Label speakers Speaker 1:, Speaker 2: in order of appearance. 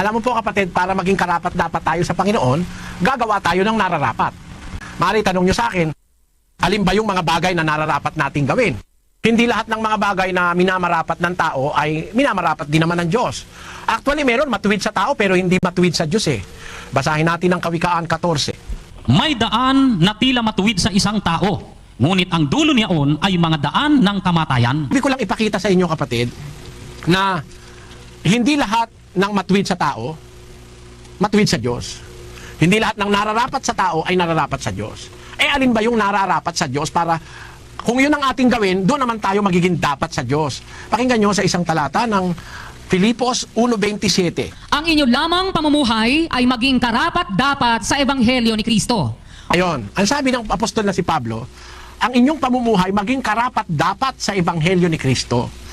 Speaker 1: Alam mo po kapatid, para maging karapat dapat tayo sa Panginoon, gagawa tayo ng nararapat. Mari tanong nyo sa akin, alin ba yung mga bagay na nararapat nating gawin? Hindi lahat ng mga bagay na minamarapat ng tao ay minamarapat din naman ng Diyos. Actually, meron matuwid sa tao pero hindi matuwid sa Diyos eh. Basahin natin ang Kawikaan 14.
Speaker 2: May daan na tila matuwid sa isang tao, ngunit ang dulo niyaon ay mga daan ng kamatayan.
Speaker 1: Ibig ko lang ipakita sa inyo kapatid na hindi lahat ng matuwid sa tao matuwid sa Diyos. Hindi lahat ng nararapat sa tao ay nararapat sa Diyos. Eh alin ba yung nararapat sa Diyos para kung yun ang ating gawin, doon naman tayo magiging dapat sa Diyos. Pakinggan nyo sa isang talata ng Filipos 1.27.
Speaker 3: Ang inyo lamang pamumuhay ay maging karapat dapat sa Ebanghelyo ni Kristo.
Speaker 1: Ayon, ang sabi ng apostol na si Pablo, ang inyong pamumuhay maging karapat dapat sa Ebanghelyo ni Kristo.